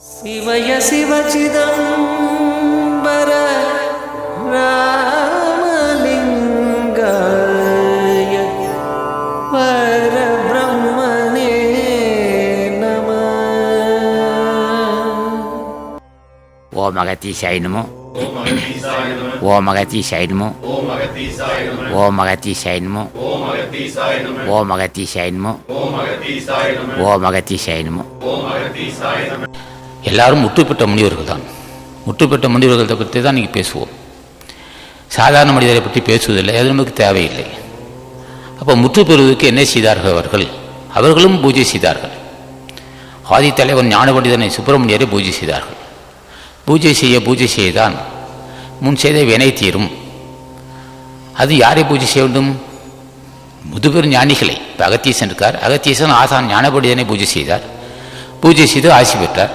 शिवय शिवचिदम्बर रामलिङ्गाय परब्रह्मणे नमः ஓம் அகத்தீசாய் நமோ ஓம் அகத்தீசாய நம ஓம் அகத்தீசாய் நமோ ஓம் அகத்தீசாய நம ஓம் அகத்தீசாய் நமோ எல்லாரும் முற்றுப்பெற்ற முனிவர்கள் தான். முற்றுப்பெற்ற முனிவர்களை பற்றி தான் இன்றைக்கி பேசுவோம். சாதாரண மனிதரை பற்றி பேசுவதில்லை அது நமக்கு தேவையில்லை. அப்போ முற்று பெறுவதற்கு என்ன செய்தார்கள் அவர்கள்? அவர்களும் பூஜை செய்தார்கள். ஆதி தலைவன் ஞான பண்டிதனை சுப்பிரமணியரை பூஜை செய்தார்கள். பூஜை செய்ய பூஜை செய்தான். முன் செய்த வினை தீரும். அது யாரை பூஜை செய்ய வேண்டும்? முதுபெரும் ஞானிகளை. இப்போ அகத்தீசன் இருக்கார் அகத்தீசன் ஆசான் ஞானபண்டிதனை பூஜை செய்தார். பூஜை செய்து ஆசி பெற்றார்.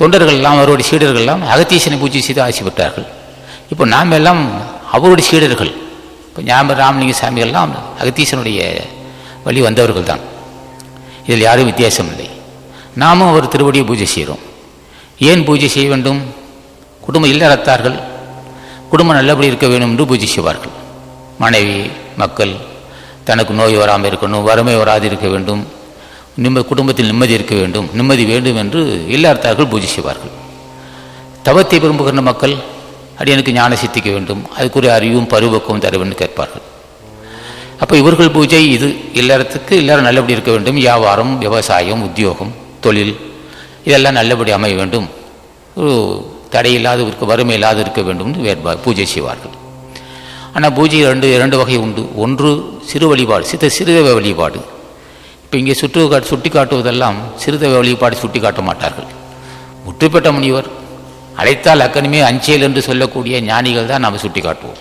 தொண்டர்கள் எல்லாம் அவருடைய சீடர்கள் எல்லாம் அகத்தீசனை பூஜை செய்து ஆசி பெற்றார்கள். இப்போ நாம் எல்லாம் அவருடைய சீடர்கள். இப்போ ஞாபக ராமலிங்க சாமிகள்லாம் அகத்தீசனுடைய வழி வந்தவர்கள் தான் இதில் யாரும் வித்தியாசம் இல்லை. நாமும் அவர் திருவடியை பூஜை செய்கிறோம். ஏன் பூஜை செய்ய வேண்டும்? குடும்ப இல்லறத்தார்கள் குடும்பம் நல்லபடி இருக்க வேண்டும் என்று பூஜை செய்வார்கள். மனைவி மக்கள் தனக்கு நோய் வராமல் இருக்கணும் வறுமை வராது இருக்க வேண்டும். நிம்ம குடும்பத்தில் நிம்மதி இருக்க வேண்டும் நிம்மதி வேண்டும் என்று எல்லார்த்தார்கள் பூஜை செய்வார்கள். தவத்தை விரும்புகின்ற மக்கள் அடியனுக்கு ஞான சித்திக்க வேண்டும் அதுக்குரிய அறிவும் பருவக்கம் தர வேண்டும் கேட்பார்கள். அப்போ இவர்கள் பூஜை இது எல்லாத்துக்கு எல்லாரும் நல்லபடி இருக்க வேண்டும். வியாபாரம் விவசாயம் உத்தியோகம் தொழில் இதெல்லாம் நல்லபடி அமைய வேண்டும். ஒரு தடையில்லாது இருக்க வறுமை இல்லாது இருக்க வேண்டும்னு வேட்பா பூஜை செய்வார்கள். ஆனால் பூஜை ரெண்டு இரண்டு வகை உண்டு. ஒன்று சிறு வழிபாடு சித்த சிறுதவ வழிபாடு. இப்போ இங்கே சுற்று காட்டு சுட்டி காட்டுவதெல்லாம் சிறுதவ வழிபாடு சுட்டி காட்ட மாட்டார்கள். முற்றுப்பெற்ற முனிவர் அழைத்தால் அக்கனிமே அஞ்சேல் என்று சொல்லக்கூடிய ஞானிகள் தான் நாம் சுட்டி காட்டுவோம்.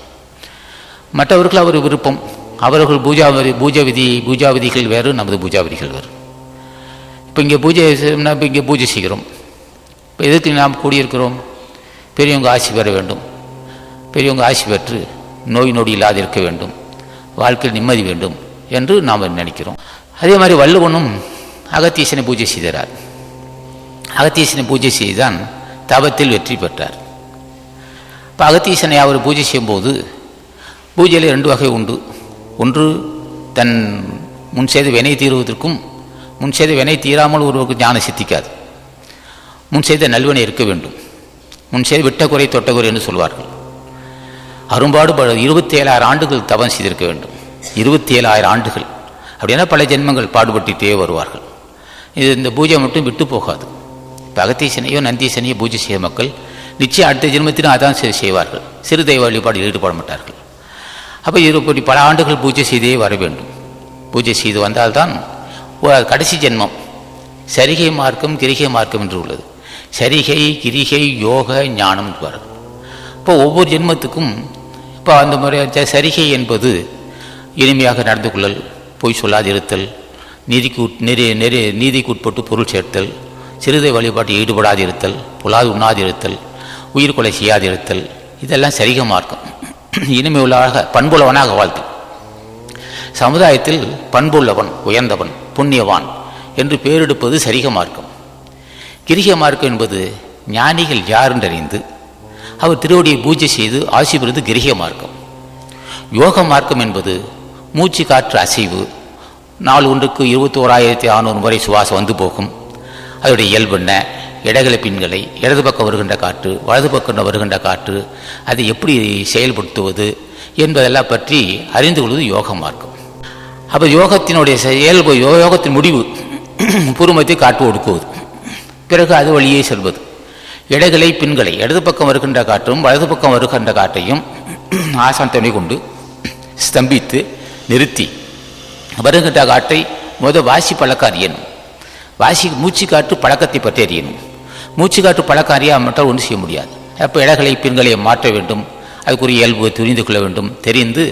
மற்றவர்கள் அவர் விருப்பம் அவர்கள் பூஜா பூஜா விதி பூஜா விதிகள் வேறு நமது பூஜா விதிகள் வேறு. இப்போ இங்கே பூஜை இப்போ இங்கே பூஜை செய்கிறோம். இப்போ எதுக்கு நாம் கூடியிருக்கிறோம்? பெரியவங்க ஆசி பெற வேண்டும். பெரியவங்க ஆசி பெற்று நோய் நொடி இல்லாதிருக்க வேண்டும். வாழ்க்கையில் நிம்மதி வேண்டும் என்று நாம் நினைக்கிறோம். அதே மாதிரி வள்ளுவனும் அகத்தீசனை பூஜை செய்தார். அகத்தீசனை பூஜை செய்துதான் தபத்தில் வெற்றி பெற்றார். இப்போ அகத்தீசனை அவர் பூஜை செய்யும்போது பூஜையில் ரெண்டு வகை உண்டு. ஒன்று தன் முன் செய்த வினை தீருவதற்கும் முன் செய்த வினை தீராமல் ஒருவருக்கு ஞானம் சித்திக்காது. முன் செய்த நல்வினை இருக்க வேண்டும். முன் செய்த விட்ட குறை தொட்ட குறை என்று சொல்வார்கள். அரும்பாடு இருபத்தி ஏழாயிரம் ஆண்டுகள் தவம் செய்திருக்க வேண்டும். இருபத்தி ஏழாயிரம் ஆண்டுகள். அப்படின்னா பல ஜென்மங்கள் பாடுபட்டுட்டே வருவார்கள். இது இந்த பூஜை மட்டும் விட்டு போகாது. இப்போ அகத்தீசனையோ நந்தீசனையோ பூஜை செய்ய மக்கள் நிச்சயம் அடுத்த ஜென்மத்திலும் அதான் செய்வார்கள். சிறு தெய்வ வழிபாடில் ஈடுபட மாட்டார்கள். அப்போ இது இப்படி பல ஆண்டுகள் பூஜை செய்தே வர வேண்டும். பூஜை செய்து வந்தால்தான் ஒரு கடைசி ஜென்மம். சரிகை மார்க்கம் கிரிகை மார்க்கம் என்று உள்ளது. சரிகை கிரிகை யோக ஞானம் என்று இப்போ ஒவ்வொரு ஜென்மத்துக்கும் இப்போ அந்த முறை சரிகை என்பது இனிமையாக நடந்து கொள்ளல் பொய் சொல்லாதிருத்தல் நீதிக்கு நெறி நெறி நீதிக்கு உட்பட்டு பொருள் சேர்த்தல் சிறுதை வழிபாட்டில் ஈடுபடாதிருத்தல் புலாது உண்ணாதிருத்தல் உயிர் கொலை செய்யாதிருத்தல் இதெல்லாம் சரிக மார்க்கம். இனிமை உள்ளாக பண்புள்ளவனாக வாழ்த்து. சமுதாயத்தில் பண்புள்ளவன் உயர்ந்தவன் புண்ணியவான் என்று பேரெடுப்பது சரிக மார்க்கம். கிரிக மார்க்கம் என்பது ஞானிகள் யார் என்றறிந்து அவர் திருவடியை பூஜை செய்து ஆசி பெறுவது கிரிக மார்க்கம். யோக மார்க்கம் என்பது மூச்சு காற்று அசைவு. நாள் ஒன்றுக்கு இருபத்தி ஓராயிரத்தி அறநூறு முறை சுவாசம் வந்து போகும். அதோடைய இயல்பு என்ன? இடகளை பின்களை இடது பக்கம் வருகின்ற காற்று வலது பக்கம் வருகின்ற காற்று அதை எப்படி செயல்படுத்துவது என்பதெல்லாம் பற்றி அறிந்து கொள்வது யோக மார்க்கம். அப்போ யோகத்தினுடைய செயல்பு யோகத்தின் முடிவு பூர்வத்தை காற்று ஒடுக்குவது. பிறகு அது வழியே செல்வது. இடகளை பின்களை இடது பக்கம் வருகின்ற காற்றும் வலது பக்கம் வருகின்ற காற்றையும் ஆசான் துணை கொண்டு ஸ்தம்பித்து நிறுத்தி. வருகின்ற காட்டை முத வாசி பழக்க அறியணும் வாசி மூச்சு காட்டு பழக்கத்தை பற்றி அறியணும். மூச்சு காட்டு பழக்கம் அறியாமல் ஒன்றும் செய்ய முடியாது. அப்போ இடகளை பின்களை மாற்ற வேண்டும். அதுக்குரிய இயல்பு தெரிந்து கொள்ள வேண்டும். தெரிந்து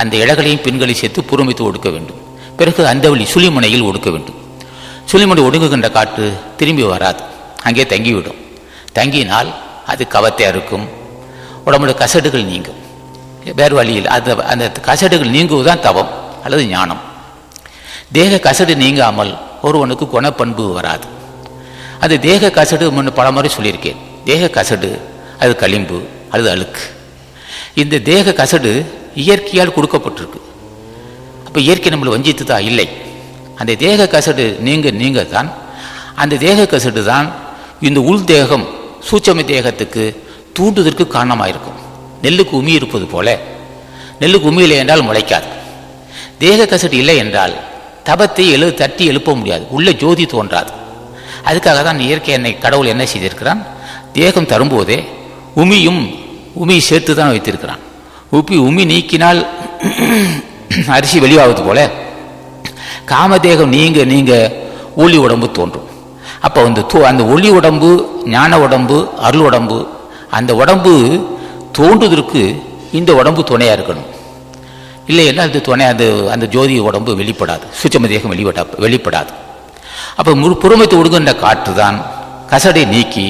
அந்த இடகளையும் பின்களையும் சேர்த்து புறமித்து ஒடுக்க வேண்டும். பிறகு அந்த வழி சுழிமுனையில் ஒடுக்க வேண்டும். சுழிமுனை ஒடுங்குகின்ற காற்று திரும்பி வராது. அங்கே தங்கிவிடும். தங்கினால் அது கவத்தை அறுக்கும் உடம்புடைய கசடுகள் நீங்கும். வேறு வழியில். அந்த அந்த கசடுகள் நீங்குவதுதான் தவம் அல்லது ஞானம். தேக கசடு நீங்காமல் ஒருவனுக்கு குணப்பண்பு வராது. அது தேக கசடு முன்ன பல முறை சொல்லியிருக்கேன். தேக கசடு அது களிம்பு அல்லது அழுக்கு. இந்த தேக கசடு இயற்கையால் கொடுக்கப்பட்டிருக்கு. அப்போ இயற்கை நம்மளை வஞ்சித்துதா? இல்லை. அந்த தேக கசடு நீங்க நீங்க தான் அந்த தேக கசடு தான் இந்த உள் தேகம் சூட்சம தேகத்துக்கு தூண்டுதற்கு காரணமாக இருக்கும் நெல்லுக்கு உமி இருப்பது போல. நெல்லுக்கு உமி இல்லை என்றால் முளைக்காது. தேக கசட்டு இல்லை என்றால் தபத்தை எழு தட்டி எழுப்ப முடியாது. உள்ள ஜோதி தோன்றாது. அதுக்காக தான் இயற்கை என்னை கடவுள் என்ன செய்திருக்கிறான்? தேகம் தரும்போதே உமியும் உமி சேர்த்து தான் வைத்திருக்கிறான். உப்பி உமி நீக்கினால் அரிசி வெளியாவது போல காமதேகம் நீங்க நீங்க ஒளி உடம்பு தோன்றும். அப்போ அந்த தோ- அந்த ஒளி உடம்பு ஞான உடம்பு அருள் உடம்பு அந்த உடம்பு தோன்றுவதற்கு இந்த உடம்பு துணையாக இருக்கணும். இல்லைன்னா அது துணை அந்த அந்த ஜோதி உடம்பு வெளிப்படாது. சுச்சம தேகம் வெளிப்படா வெளிப்படாது. அப்போ முழு புறமைத்து ஒடுங்குகின்ற காற்று தான் கசடை நீக்கி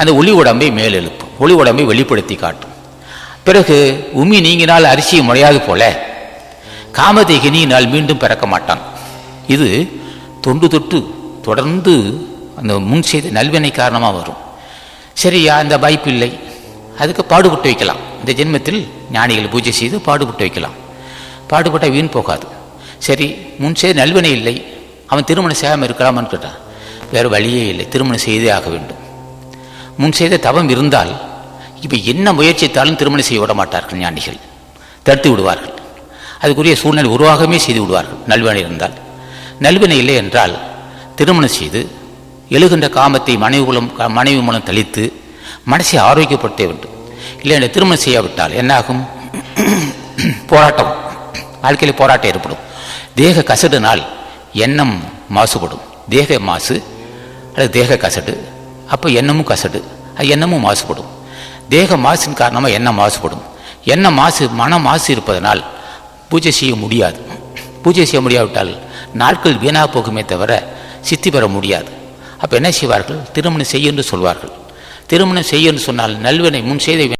அந்த ஒளி உடம்பை மேலெழுப்பும். ஒளி உடம்பை வெளிப்படுத்தி காட்டும். பிறகு உமி நீங்கினால் அரிசி முறையாது போல காமதேகினியினால் மீண்டும் பிறக்க மாட்டான். இது தொண்டு தொட்டு தொடர்ந்து அந்த முன் செய்த நல்வினை காரணமாக வரும். சரியா அந்த வாய்ப்பு இல்லை அதுக்கு பாடுபட்டு வைக்கலாம். இந்த ஜென்மத்தில் ஞானிகள் பூஜை செய்து பாடுபட்டு வைக்கலாம். பாடுபட்டால் வீண் போகாது. சரி முன் செய்த நல்வினை இல்லை. அவன் திருமணம் செய்யாமல் இருக்கலாமான்னு கேட்டான். வேறு வழியே இல்லை. திருமணம் செய்தே ஆக வேண்டும். முன் செய்த தவம் இருந்தால் இப்போ என்ன முயற்சித்தாலும் திருமணம் செய்ய விட மாட்டார்கள் ஞானிகள். தடுத்து விடுவார்கள். அதுக்குரிய சூழ்நிலை உருவாகமே செய்து விடுவார்கள். நல்வினை இருந்தால். நல்வினை இல்லை என்றால் திருமணம் செய்து எழுகின்ற காமத்தை மனைவி மூலம் மனைவி மூலம் தளித்து மனசை ஆரோக்கியப்படுத்த வேண்டும் இல்லை இந்த திருமணம் செய்யாவிட்டால் என்னாகும்? போராட்டம். வாழ்க்கையில் போராட்டம் ஏற்படும். தேக கசடுனால் எண்ணம் மாசுபடும். தேக மாசு அல்லது தேக கசடு. அப்போ எண்ணமும் கசடு. அது எண்ணமும் மாசுபடும். தேக மாசின் காரணமாக எண்ணம் மாசுபடும். எண்ணம் மாசு மன மாசு இருப்பதனால் பூஜை செய்ய முடியாது. பூஜை செய்ய முடியாவிட்டால் நாட்கள் வீணாக போகுமே தவிர சித்தி பெற முடியாது. அப்போ என்ன செய்வார்கள்? திருமணம் செய்ய என்று சொல்வார்கள். திருமணம் செய்ய சொன்னால் நல்வினை முன் செய்த